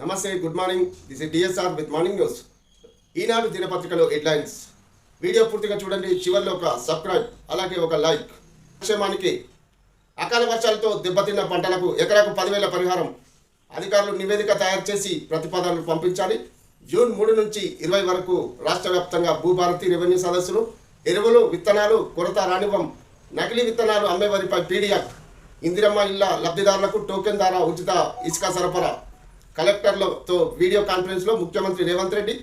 నమస్తే good morning this is DSR with morning news Eenadu దినపత్రికలో headlines. Video పూర్తిగా చూడండి చివరిలో ఒక సబ్స్క్రైబ్ అలాగే ఒక లైక్. క్షేమానికి అకాల వర్షాలతో దెబ్బతిన్న పంటలకు ఎకరాకు పదివేల పరిహారం. అధికారులు నివేదిక తయారు చేసి ప్రతిపాదనలు పంపించాలి. జూన్ మూడు నుంచి ఇరవై వరకు రాష్ట్ర వ్యాప్తంగా భూభారతి రెవెన్యూ సదస్సులు ఎరువులు విత్తనాలు కొరత రానివ్వం నకిలీ విత్తనాలు అమ్మేవారిపై పీడిఎఫ్ ఇందిరమ్మ ఇళ్ళ లబ్ధిదారులకు టోకెన్ ద్వారా ఉచిత ఇసుక సరఫరా. కలెక్టర్లతో వీడియో కాన్ఫరెన్స్లో ముఖ్యమంత్రి రేవంత్ రెడ్డి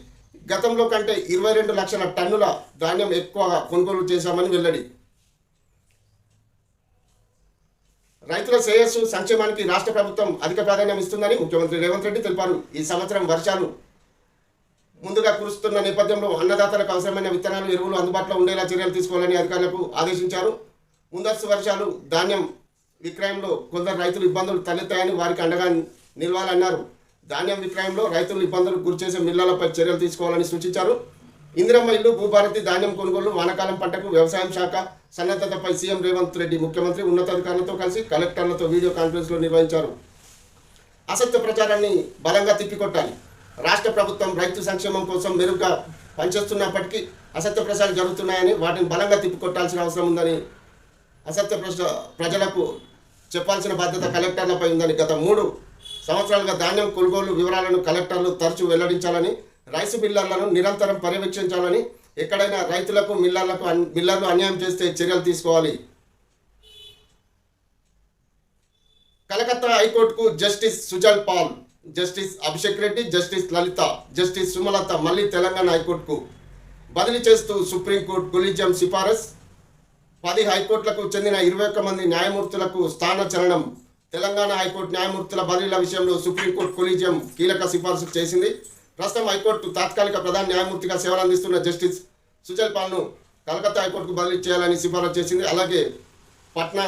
గతంలో కంటే ఇరవై రెండు లక్షల టన్నుల ధాన్యం ఎక్కువగా కొనుగోలు చేశామని వెల్లడి. రైతుల శ్రేయస్సు సంక్షేమానికి రాష్ట్ర ప్రభుత్వం అధిక ప్రాధాన్యం ఇస్తుందని ముఖ్యమంత్రి రేవంత్ రెడ్డి తెలిపారు. ఈ సంవత్సరం వర్షాలు ముందుగా కురుస్తున్న నేపథ్యంలో అన్నదాతలకు అవసరమైన విత్తనాలు ఎరువులు అందుబాటులో ఉండేలా చర్యలు తీసుకోవాలని అధికారులకు ఆదేశించారు. ముందస్తు వర్షాలు ధాన్యం విక్రయంలో కొందరు రైతులు ఇబ్బందులు తలెత్తాయని వారికి అండగా నిలవాలన్నారు. ధాన్యం విక్రయంలో రైతులు ఇబ్బందులకు గురిచేసే మిల్లలపై చర్యలు తీసుకోవాలని సూచించారు. ఇందిరమ్మ ఇల్లు భూభారతి ధాన్యం కొనుగోలు వానకాలం పంటకు వ్యవసాయం శాఖ సన్నద్ధతపై సీఎం రేవంత్ రెడ్డి ముఖ్యమంత్రి ఉన్నతాధికారులతో కలిసి కలెక్టర్లతో వీడియో కాన్ఫరెన్స్లో నిర్వహించారు. అసత్య ప్రచారాన్ని బలంగా తిప్పికొట్టాలి. రాష్ట్ర ప్రభుత్వం రైతు సంక్షేమం కోసం మెరుగ్గా పనిచేస్తున్నప్పటికీ అసత్య ప్రచారాలు జరుగుతున్నాయని వాటిని బలంగా తిప్పికొట్టాల్సిన అవసరం ఉందని అసత్య ప్రజలకు చెప్పాల్సిన బాధ్యత కలెక్టర్లపై ఉందని గత మూడు సంవత్సరాలుగా ధాన్యం కొనుగోలు వివరాలను కలెక్టర్లు తరచూ వెల్లడించాలని రైసు మిల్లర్లను నిరంతరం పర్యవేక్షించాలని ఎక్కడైనా రైతులకు మిల్లర్లకు అన్- మిల్లర్లు అన్యాయం చేస్తే చర్యలు తీసుకోవాలి. కలకత్తా హైకోర్టుకు justice Sujal Paul justice Abhishek Reddy justice Lalitha justice Sumalatha మళ్ళీ తెలంగాణ హైకోర్టుకు బదిలీ చేస్తూ సుప్రీంకోర్టు కొలిజియం సిఫారసు. పది హైకోర్టులకు చెందిన ఇరవై ఒక్క మంది న్యాయమూర్తులకు స్థానచలనం. తెలంగాణ హైకోర్టు న్యాయమూర్తుల బదిలీల విషయంలో సుప్రీంకోర్టు కొలీజియం కీలక సిఫార్సు చేసింది. ప్రస్తుతం హైకోర్టు తాత్కాలిక ప్రధాన న్యాయమూర్తిగా సేవలు అందిస్తున్న జస్టిస్ సుజల్ పాల్ను కలకత్తా హైకోర్టుకు బదిలీ చేయాలని సిఫారసు చేసింది. అలాగే పట్నా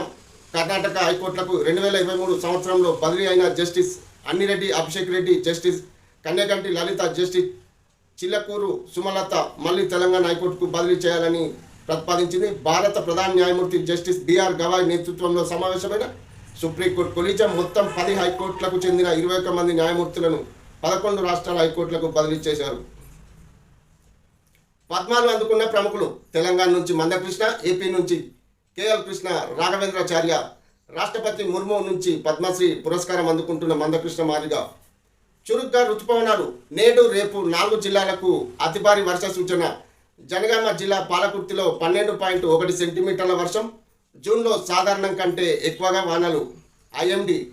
కర్ణాటక హైకోర్టులకు రెండు వేల ఇరవై మూడు సంవత్సరంలో బదిలీ అయిన justice Annireddy Abhishek Reddy justice Kanyakanti Lalitha justice Chillakuru Sumalatha మళ్ళీ తెలంగాణ హైకోర్టుకు బదిలీ చేయాలని ప్రతిపాదించింది. భారత ప్రధాన న్యాయమూర్తి జస్టిస్ బిఆర్ గవాయ్ నేతృత్వంలో సమావేశమైన సుప్రీంకోర్టు కొలీజియం మొత్తం పది హైకోర్టులకు చెందిన ఇరవై ఒక్క మంది న్యాయమూర్తులను పదకొండు రాష్ట్రాల హైకోర్టులకు బదిలీ చేశారు. పద్మాలు అందుకున్న ప్రముఖులు తెలంగాణ నుంచి మందకృష్ణ ఏపీ నుంచి కేఎల్ కృష్ణ రాఘవేంద్రాచార్య రాష్ట్రపతి ముర్ము నుంచి పద్మశ్రీ పురస్కారం అందుకుంటున్న మందకృష్ణ మాదిగా చురుగ్గా రుతుపవనాలు నేడు రేపు నాలుగు జిల్లాలకు అతి భారీ వర్ష సూచన. జనగామ జిల్లా పాలకుర్తిలో పన్నెండు పాయింట్ ఒకటి సెంటీమీటర్ల వర్షం జూన్లో సాధారణం కంటే ఎక్కువగా వానలు. ఐఎండి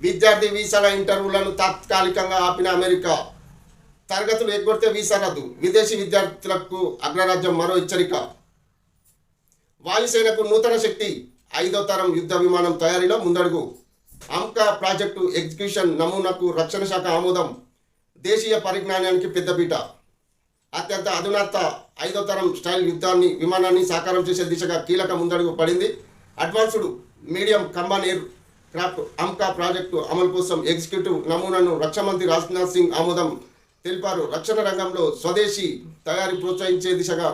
విద్యార్థి వీసాల ఇంటర్వ్యూలను తాత్కాలికంగా ఆపిన అమెరికా. తరగతులు ఎగ్గొడితే వీసా రద్దు. విదేశీ విద్యార్థులకు అగ్రరాజ్యం మరో హెచ్చరిక. వాయుసేనకు నూతన శక్తి. ఐదో తరం యుద్ధ విమానం తయారీలో ముందడుగు. అంకా ప్రాజెక్టు ఎగ్జిక్యూషన్ నమూనాకు రక్షణ శాఖ ఆమోదం. దేశీయ పరిజ్ఞానానికి పెద్దపీట. అత్యంత అధునాత ఐదో తరం స్టైల్ యుద్ధాన్ని విమానాన్ని సాకారం చేసే దిశగా కీలక ముందడుగు పడింది. Advanced medium combat aircraft AMCA project అమలు కోసం ఎగ్జిక్యూటివ్ నమూనాను రక్షణ మంత్రి రాజ్నాథ్ సింగ్ ఆమోదం తెలిపారు. రక్షణ రంగంలో స్వదేశీ తయారీ ప్రోత్సహించే దిశగా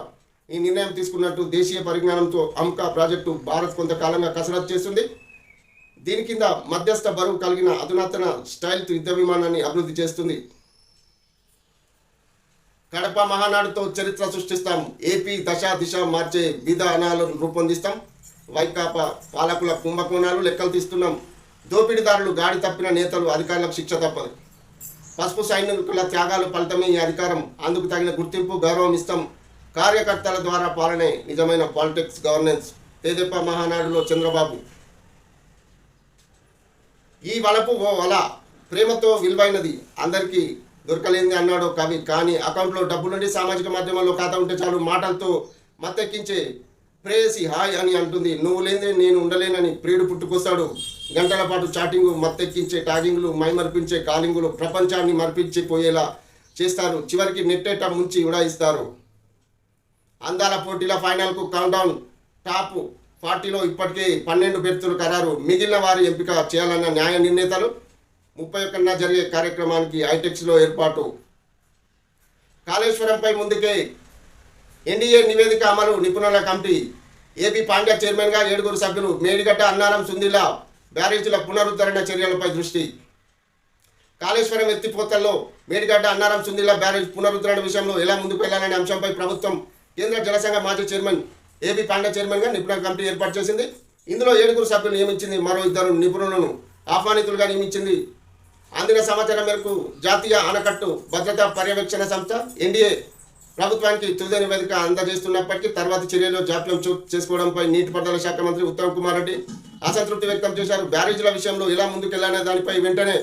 ఈ నిర్ణయం తీసుకున్నట్టు దేశీయ పరిజ్ఞానంతో అమ్కా ప్రాజెక్టు భారత్ కొంతకాలంగా కసరత్తు చేస్తుంది. దీని కింద మధ్యస్థ బరువు కలిగిన అధునాతన స్టైల్ యుద్ధ విమానాన్ని అభివృద్ధి చేస్తుంది. కడప మహానాడుతో చరిత్ర సృష్టిస్తాం. ఏపీ దశ దిశ మార్చే విధానాలను రూపొందిస్తాం. వైకాపా పాలకుల కుంభకోణాలు లెక్కలు తీస్తున్నాం. దోపిడీదారులు గాడి తప్పిన నేతలు అధికారులకు శిక్ష తప్పదు. పసుపు సైనికుల త్యాగాలు ఫలితమే ఈ అధికారం. అందుకు తగిన గుర్తింపు గౌరవం ఇస్తాం. కార్యకర్తల ద్వారా పాలనే నిజమైన పాలిటిక్స్ గవర్నెన్స్. తేదెప్ప మహానాడులో చంద్రబాబు. ఈ వలపు ఓ వల ప్రేమతో విలువైనది అందరికీ దొరకలేదు అన్నాడు. కవి కానీ అకౌంట్లో డబ్బులుండి సామాజిక మాధ్యమాల్లో ఖాతా ఉంటే చాలు మాటలతో మత్తెక్కించే ప్రేయసి హాయ్ అని అంటుంది. నువ్వు లేదే నేను ఉండలేనని ప్రియుడు పుట్టుకొస్తాడు. గంటల పాటు చాటింగ్ మత్తెక్కించే టాగింగ్లు మైమర్పించే కాలింగులు ప్రపంచాన్ని మర్పించిపోయేలా చేస్తారు. చివరికి నెట్టేట ముంచి ఉడాయిస్తారు. అందాల పోటీల ఫైనల్కు కౌంటౌన్ టాప్ పార్టీలో ఇప్పటికే పన్నెండు బెర్తులు ఖరారు మిగిలిన వారి ఎంపిక చేయాలన్న న్యాయ నిర్ణేతలు ముప్పై ఒకటిన జరిగే కార్యక్రమానికి ఐటెక్స్లో ఏర్పాటు. కాళేశ్వరంపై ముందుకే ఎన్డీఏ నివేదిక అమలు నిపుణుల కమిటీ. ఏపీ పాండ్య చైర్మన్గా ఏడుగురు సభ్యులు మేడిగడ్డ అన్నారం సుందిల బ్యారేజీల పునరుద్ధరణ చర్యలపై దృష్టి. కాళేశ్వరం ఎత్తిపోతల్లో మేడిగడ్డ అన్నారం సుందిల బ్యారేజ్ పునరుద్ధరణ విషయంలో ఎలా ముందుకు వెళ్ళాలనే అంశంపై ప్రభుత్వం కేంద్ర జలసంఘ మాజీ చైర్మన్ ఏపీ పాండ్య చైర్మన్గా నిపుణుల కమిటీ ఏర్పాటు చేసింది. ఇందులో ఏడుగురు సభ్యులు నియమించింది మరో ఇద్దరు నిపుణులను ఆహ్వానితులుగా నియమించింది అందిన సమాచారం మేరకు జాతీయ ఆనకట్టు భద్రతా పర్యవేక్షణ సంస్థ ఎన్డీఏ ప్రభుత్వానికి తుది నివేదిక అందజేస్తున్నప్పటికీ తర్వాత చర్యలో జాప్యం చేసుకోవడంపై నీటిపారుదల శాఖ మంత్రి ఉత్తమ్ కుమార్ రెడ్డి అసంతృప్తి వ్యక్తం చేశారు. బ్యారేజీల విషయంలో ఎలా ముందుకెళ్ళాలనే దానిపై వెంటనే